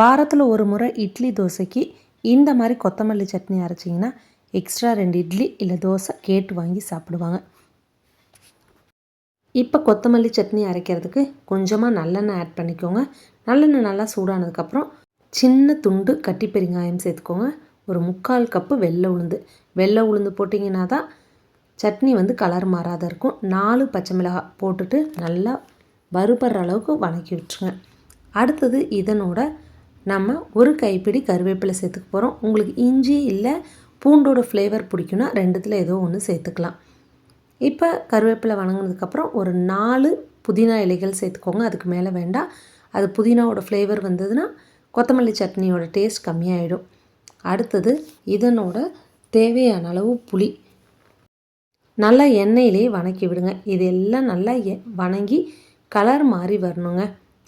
வாரத்தில் ஒரு முறை இட்லி தோசைக்கு இந்த மாதிரி கொத்தமல்லி சட்னி அரைச்சிங்கன்னா எக்ஸ்ட்ரா ரெண்டு இட்லி இல்லை தோசை கேட்டு வாங்கி சாப்பிடுவாங்க. இப்போ கொத்தமல்லி சட்னி அரைக்கிறதுக்கு கொஞ்சமாக நல்லெண்ணெய் ஆட் பண்ணிக்கோங்க. நல்லெண்ணெய் நல்லா சூடானதுக்கப்புறம் சின்ன துண்டு கட்டி பெருங்காயம் சேர்த்துக்கோங்க. ஒரு முக்கால் கப்பு வெள்ளை உளுந்து. வெள்ளை உளுந்து போட்டிங்கன்னா தான் சட்னி வந்து கலர் மாறாத இருக்கும். நாலு பச்சை மிளகாய் போட்டுட்டு நல்லா வறுபடுற அளவுக்கு வணக்கி விட்டுருங்க. அடுத்தது இதனோட நம்ம ஒரு கைப்பிடி கருவேப்பிலை சேர்த்துக்க போகிறோம் உங்களுக்கு இஞ்சி இல்லை பூண்டோட ஃப்ளேவர் பிடிக்குன்னா ரெண்டுத்தில் ஏதோ ஒன்று சேர்த்துக்கலாம். இப்போ கருவேப்பிலை வணங்கினதுக்கப்புறம் ஒரு நாலு புதினா இலைகள் சேர்த்துக்கோங்க. அதுக்கு மேலே வேண்டாம். அது புதினாவோட ஃப்ளேவர் வந்ததுன்னா கொத்தமல்லி சட்னியோட டேஸ்ட் கம்மியாயிடும். அடுத்தது இதனோட தேவையான அளவு புளி. நல்லா எண்ணெயிலே வணக்கி விடுங்க. இது எல்லாம் நல்லா எ வணங்கி கலர் மாறி வரணுங்க.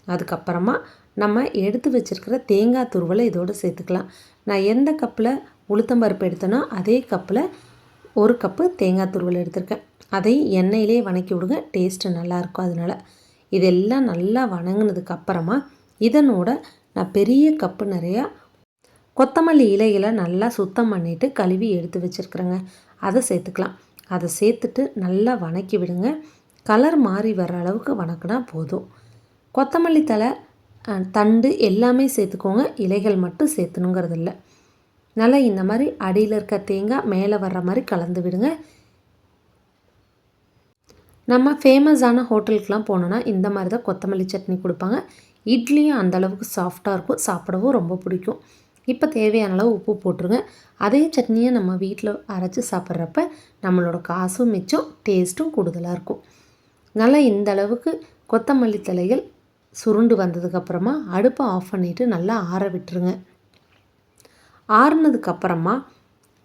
அதுக்கப்புறமா நம்ம எடுத்து வச்சுருக்கிற தேங்காய் துருவலை இதோடு சேர்த்துக்கலாம். நான் எந்த கப்பில் உளுத்தம்பருப்பு எடுத்தேனோ அதே கப்பில் ஒரு கப்பு தேங்காய் துருவல் எடுத்திருக்கேன். அதை எண்ணெயிலே வணக்கி விடுங்க டேஸ்ட்டு நல்லாயிருக்கும் அதனால். இதெல்லாம் நல்லா வணங்கினதுக்கு அப்புறமா இதனோட நான் பெரிய கப்பு நிறையா கொத்தமல்லி இலைகளை நல்லா சுத்தம் பண்ணிவிட்டு கழுவி எடுத்து வச்சுருக்குறேங்க. அதை சேர்த்துக்கலாம். அதை சேர்த்துட்டு நல்லா வணக்கி விடுங்க. கலர் மாறி வர அளவுக்கு வணக்கினா போதும். கொத்தமல்லி தலை தண்டு எல்லாமே சேர்த்துக்கோங்க. இலைகள் மட்டும் சேர்த்துணுங்கிறது இல்லை நல்லா இந்த மாதிரி அடியில் இருக்க தேங்காய் மேலே வர்ற மாதிரி கலந்து விடுங்க. நம்ம ஃபேமஸான ஹோட்டலுக்கெலாம் போனோன்னா இந்த மாதிரி தான் கொத்தமல்லி சட்னி கொடுப்பாங்க. இட்லியும் அந்தளவுக்கு சாஃப்டாக இருக்கும். சாப்பிடவும் ரொம்ப பிடிக்கும். இப்போ தேவையான அளவு உப்பு போட்டுருங்க. அதே சட்னியை நம்ம வீட்டில் அரைச்சி சாப்பிட்றப்ப நம்மளோட காசும் மிச்சம் டேஸ்ட்டும் கூடுதலாக இருக்கும். நல்லா இந்த அளவுக்கு கொத்தமல்லி தலைகள் சுருண்டு வந்ததுக்கப்புறமா அடுப்பை ஆஃப் பண்ணிவிட்டு நல்லா ஆற விட்டுருங்க. ஆறுனதுக்கப்புறமா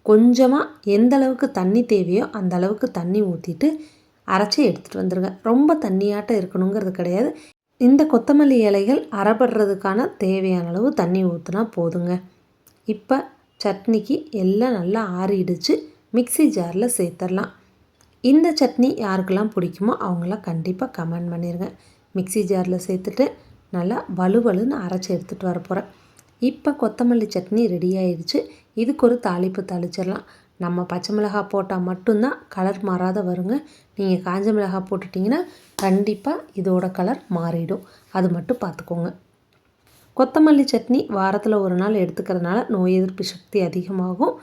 கொஞ்சமாக எந்த அளவுக்கு தண்ணி தேவையோ அந்த அளவுக்கு தண்ணி ஊற்றிட்டு அரைச்சி எடுத்துகிட்டு வந்துடுங்க ரொம்ப தண்ணியாட்டம் இருக்கணுங்கிறது கிடையாது. இந்த கொத்தமல்லி இலைகள் அரைப்படுறதுக்கான தேவையான அளவு தண்ணி ஊற்றினா போதுங்க. இப்போ சட்னிக்கு எல்லாம் நல்லா ஆறிடுச்சு. மிக்சி ஜாரில் சேர்த்துடலாம் இந்த சட்னி யாருக்கெல்லாம் பிடிக்குமோ அவங்களாம் கண்டிப்பாக கமெண்ட் பண்ணிடுங்க மிக்சி ஜாரில் சேர்த்துட்டு நல்லா வலுவலுன்னு அரைச்சி எடுத்துகிட்டு வர போகிறேன் இப்போ கொத்தமல்லி சட்னி ரெடி ஆயிடுச்சு. இதுக்கு ஒரு தாளிப்பு தாளிச்சிடலாம். நம்ம பச்சை மிளகாய் போட்டால் மட்டும்தான் கலர் மாறாத வருங்க. நீங்கள் காஞ்ச மிளகாய் போட்டுட்டிங்கன்னா கண்டிப்பாக இதோட கலர் மாறிடும். அது மட்டும் பார்த்துக்கோங்க. கொத்தமல்லி சட்னி வாரத்தில் ஒரு நாள் எடுத்துக்கிறதுனால நோய் எதிர்ப்பு சக்தி அதிகமாகும்.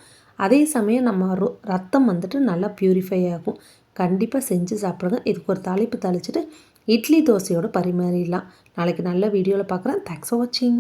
அதே சமயம் நம்ம ரத்தம் வந்துட்டு நல்லா ப்யூரிஃபை ஆகும். கண்டிப்பாக செஞ்சு சாப்பிடுங்க. இதுக்கு ஒரு தாளிப்பு தாளிச்சிட்டு இட்லி தோசையோடு பரிமாறிடலாம். நாளைக்கு நல்ல வீடியோவில் பார்க்குறேன் தேங்க்ஸ் ஃபார் வாட்சிங்